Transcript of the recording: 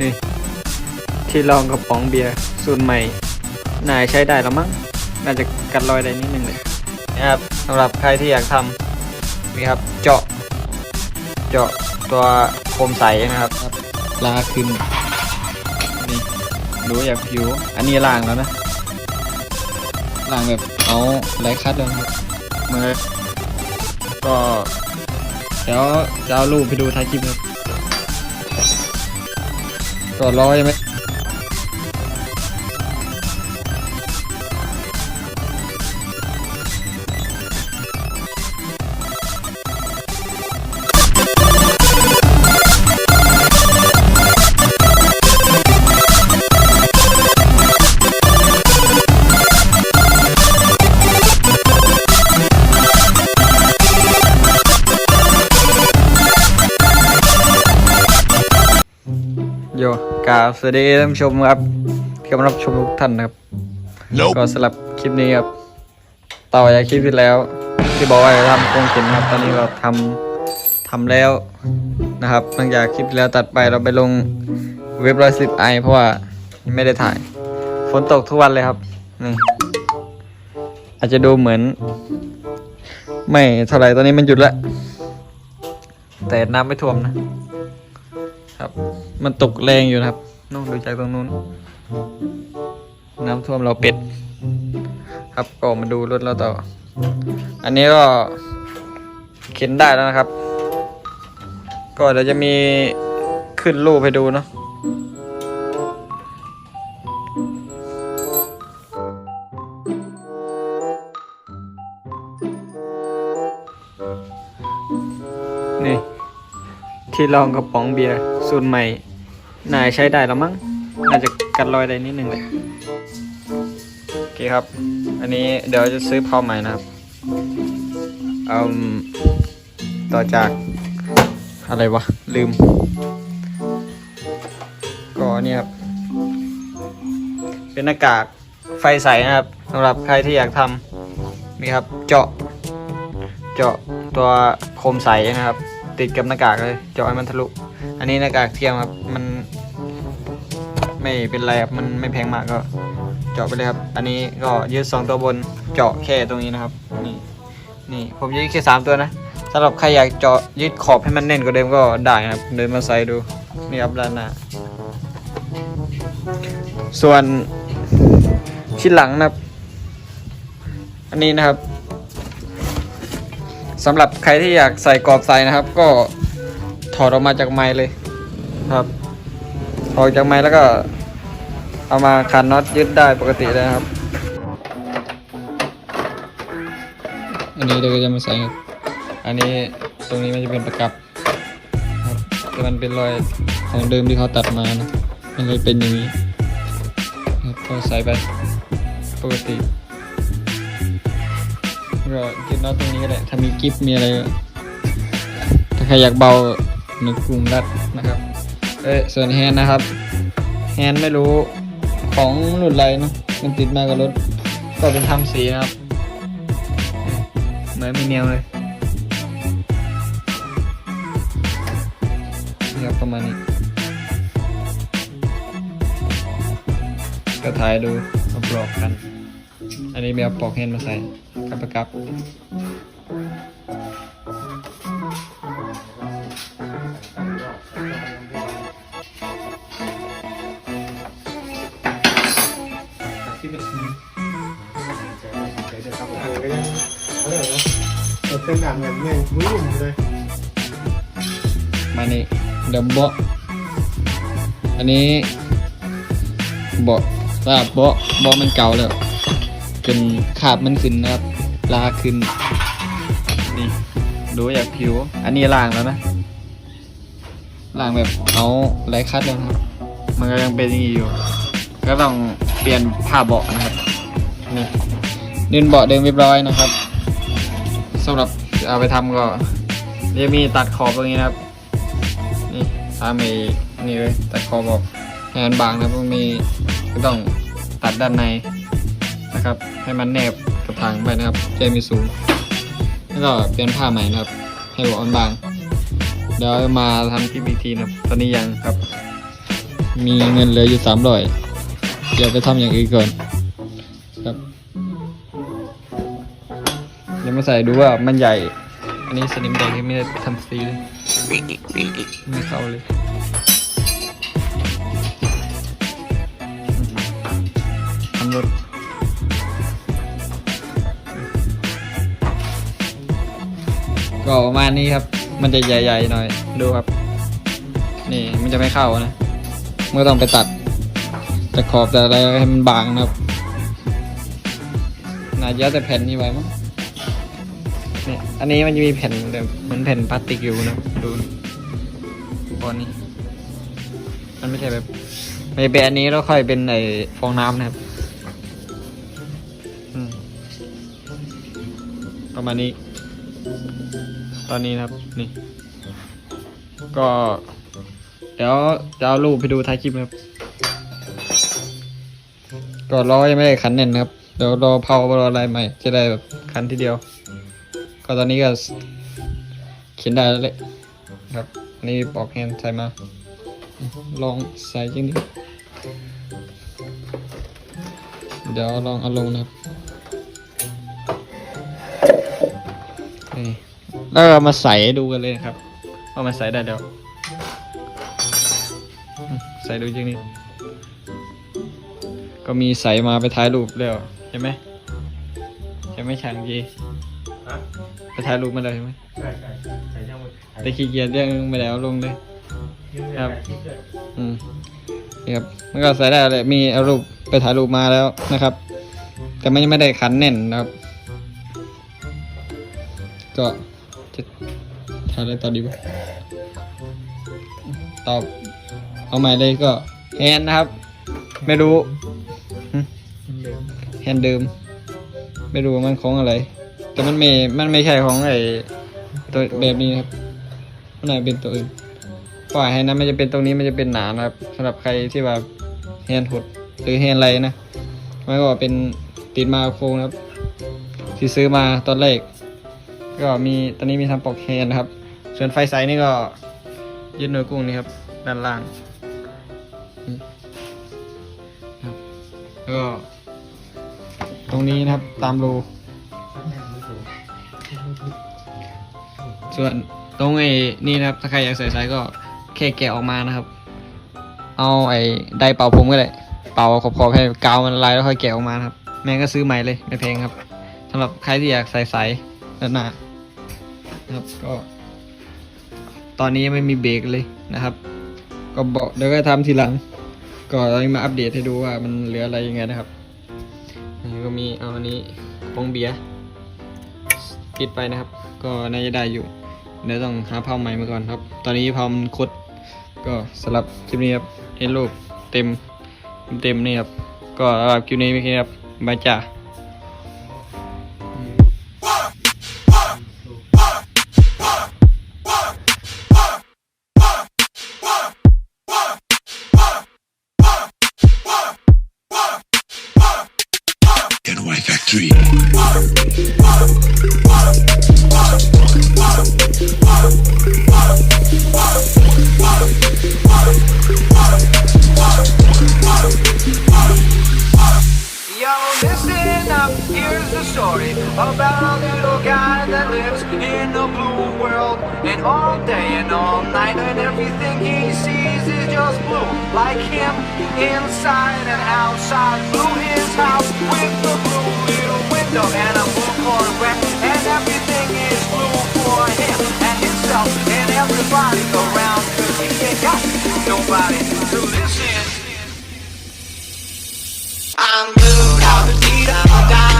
นี่ ที่รองกระป๋องเบียร์สูตรใหม่ นายใช้ได้แล้วมั้ง น่าจะกัดรอยได้นิดนึงเลยนะครับสำหรับใครที่อยากทำนี่ครับเจาะ เจาะตัวโคมใสนะครับลาขึ้นนี่ดูอยากผิว อันนี้ล่างแล้วนะล่างแบบเอาไร้คัดเลยนะครับมือก็เดี๋ยวจะเอารูปไปดูท้ายคลิปครับ ก็ร้อยไหม กราบสวัสดีท่านผู้ชมครับที่กำลังรับชมทุกท่านนะครับ Nope. ก็สำหรับคลิปนี้ครับต่อจากคลิปที่แล้ว ที่บอกว่าจะทำโครงเข็นครับ ตอนนี้เราทำทำแล้วนะครับหลังจากคลิปที่แล้วตัดไปเราไปลงเว็บร้อยสิบไอเพราะว่ายังไม่ได้ถ่ายฝนตกทุกวันเลยครับนี่อาจจะดูเหมือน ไม่เท่าไหร่ตอนนี้มันหยุดแล้วแต่น้ำไม่ท่วมนะ ครับ มันตกแรงอยู่นะครับนู่นดูจากตรงนู้น น้ำท่วมเราเป็ด ครับก็มาดูรถเราต่อ อันนี้ก็เข็นได้แล้วนะครับ ก็เดี๋ยวจะมีขึ้นรูปให้ดูเนาะ ที่รองกระป๋องเบียร์สูตรใหม่ นายใช้ได้แล้วมั้งน่าจะกัดรอยได้นิดนึงเลยโอเคครับ อันนี้เดี๋ยวจะซื้อพอใหม่นะครับอืมต่อจากอะไรวะ ลืม ก็เนี่ยครับ เป็นหน้ากากไฟใสนะครับสำหรับใครที่อยากทำนี่ครับเจาะ เจาะตัวโคมใสนะครับ ติดกับหน้ากากเลยจาะให้มันทะลุ อันนี้หน้ากากเทียมครับ มัน ไม่เป็นไรครับ มันไม่แพงมากก็ เจาะไปเลยครับ อันนี้ก็ยืดสองตัวบนเจาะแค่ตรงนี้นะครับ นี่ นี่ผมยืดแค่สามตัวนะสำหรับใครอยากเจาะยืดขอบให้มันแน่นกว่าเดิมก็ได้ครับ เดินมาใส่ดู นี่ครับด้านหน้า ส่วนชิ้นหลังนะครับ อันนี้นะครับ สำหรับใครที่อยากใส่กรอบใส่นะครับ ก็ถอดออกมาจากไม้เลยครับถอดจากไม้แล้วก็เอามาขันน็อตยึดได้ปกติเลยครับ อันนี้เราก็จะมาใส่ครับอันนี้ตรงนี้มันจะเป็นประกับครับแต่มันเป็นรอยของเดิมที่เขาตัดมานะมันเลยเป็นอย่างนี้ครับก็ใส่ไปปกติ ก็ยึดน็อตตรงนี้ก็ได้ถ้ามีกิฟมีอะไร ถ้าใครอยากเบาหนึ่งกลุ่มรัดนะครับ เอ้ยส่วนแฮนนะครับ แฮนไม่รู้ของรุ่นไรเนาะมันติดมากับรถ ก็เป็นทำสีนะครับ เหมือนมีเนียวเลยนี่ครับประมาณนี้ ก็ถ่ายดูมาปลอกกัน อันนี้แบบปลอกแฮนด์มาใส่กับประกับอ่านก็ยังอะไรนะแต่เป็นอ่านแบบเงี้ยมุ้ยหนุ่มเลย มานี่เดี๋ยวเบาะอันนี้เบาะสำหรับเบาะเบาะมันเก่าแล้ว จนขาบมันขึ้นนะครับลาขึ้น นี่ ดูอยากผิว อันนี้ล่างแล้วนะล่างแบบเอาไรคัดเลยนะครับ มันก็ยังเป็นอย่างนี้อยู่ ก็ต้องเปลี่ยนผ้าเบาะนะครับ นี่ดินเบาะเดิมเรียบร้อยนะครับสำหรับเอาไปทำก็จะมีตัดขอบตรงนี้นะครับ นี่ตามไอ้นี่เลยตัดขอบออกให้มันบางนะครับมีก็ต้องตัดด้านใน นะครับ ให้มันแนบกับถังไปนะครับจะมีสูงแล้วก็เปลี่ยนผ้าใหม่นะครับ ให้บอกมันบาง เดี๋ยวมาทำคลิปอีกทีนะครับ ตอนนี้ยังครับ มีเงินเหลืออยู่สามร้อยเดี๋ยวไปทำอย่างอื่นก่อนครับเดี๋ยวมาใส่ดูว่ามันใหญ่ อันนี้สนิมแดงที่ไม่ได้ทำสีเลยไม่เข้าเลย ก็ประมาณนี้ครับ มันจะใหญ่ ๆ หน่อย ดูครับ นี่มันจะไม่เข้านะเมื่อต้องไปตัดจะขอบแต่อะไรให้มันบางนะครับ น่าจะแต่แผ่นนี้ไว้มั้งเนี่ยอันนี้มันจะมีแผ่นแบบเหมือนแผ่นพลาสติกอยู่นะดูนะบอนนี้ มันไม่ใช่แบบไม่เป็นอันนี้แล้วค่อยเป็นไอฟองน้ำนะครับประมาณนี้ ตอนนี้นะครับนี่ ก็ เดี๋ยวจะเอารูปไปดูท้ายคลิปนะครับก็รอยังไม่ได้ขันแน่นนะครับเดี๋ยวรอเผารออะไรใหม่ จะได้แบบขันทีเดียว ก็ตอนนี้ก็เขียนได้แล้วเลยครับนนี่ปอกแฮนด์ใส่มา ลองใส่จริงดิเดี๋ยวลองเอาลงนะครับ นี่แล้วก็มาใส่ให้ดูกันเลยนะครับว่ามันใส่ได้เดี๋ยวอืมใส่ดูจริงดิก็มีใส่มาไปถ่ายรูปแล้วใช่ไหมใช่ไหมช่างจีฮะไปถ่ายรูปมาแล้วใช่ไหมใช่ใช่ใช่ใช่ยังไม่แต่ขี้เกียจเรื่องไม่ได้เอาลงเลยครับคิดเลยอืมนี่ครับมันก็ใส่ได้เลยมีเอารูปไปถ่ายรูปมาแล้วนะครับ แต่มันยังไม่ได้ขันแน่นนะครับ ก็จะถ่ายอะไรต่อดีวะตอบ เอาใหม่เลยก็แฮนด์นะครับ ไม่รู้แฮนด์เดิม ไม่รู้มันของอะไร แต่มันไม่มันไม่ใช่ของไอ้ตัวแบบนี้ครับมันน่าจเป็นตัวอื่นปล่อยให้นะมันจะเป็นตรงนี้มันจะเป็นหนานะครับสำหรับใครที่ว่าแฮนด์หดหรือแฮนด์ไรนะมันก็เป็นติดมาโครงครับ ที่ซื้อมาตอนแรก ก็มีตอนนี้มีทำปอกแฮนนะครับ ส่วนไฟใสนี่ก็ยึดหน่วยกุ้งนี่ครับ ด้านล่างแล้วก็ตรงนี้นะครับตามรูส่วนตรงไอ้นี่นะครับ ถ้าใครอยากใส่ไซส์ก็แค่แกะออกมานะครับ เอาไอ้ไดเป่าผมก็ได้เป่าขอบๆให้กาวมันลายแล้วค่อยแกะออกมาครับ แม่งก็ซื้อใหม่เลยไม่แพงครับสำหรับใครที่อยากใส่ไซส์ ด้านหน้านะครับก็ ตอนนี้ยังไม่มีเบรกเลยนะครับ ก็บอกเดี๋ยวก็ทำทีหลัง ก็เรามาอัปเดตให้ดูว่ามันเหลืออะไรยังไงนะครับนี่ก็มีเอาอันนี้ปองเบียร์ปิดไปนะครับ ก็น่าจะได้อยู่เดี๋ยวต้องหาเผาใหม่มาก่อนครับ ตอนนี้เผามันคดก็สำหรับคลิปนี้ครับเห็นรูปเต็มเต็มนี่ครับ ก็สำหรับคลิปนี้ไม่แค่ครับบายจ้า Factory. Yo, listen up, here's the story about a little guy that lives in a blue world. And all day and all night, and everything he sees is just blue. Like him, inside and outside. Blue his house with crypto and a book on rap And everything is blue for him and himself and everybody around. Cause he ain't got nobody to listen I'm blue, I'm I'm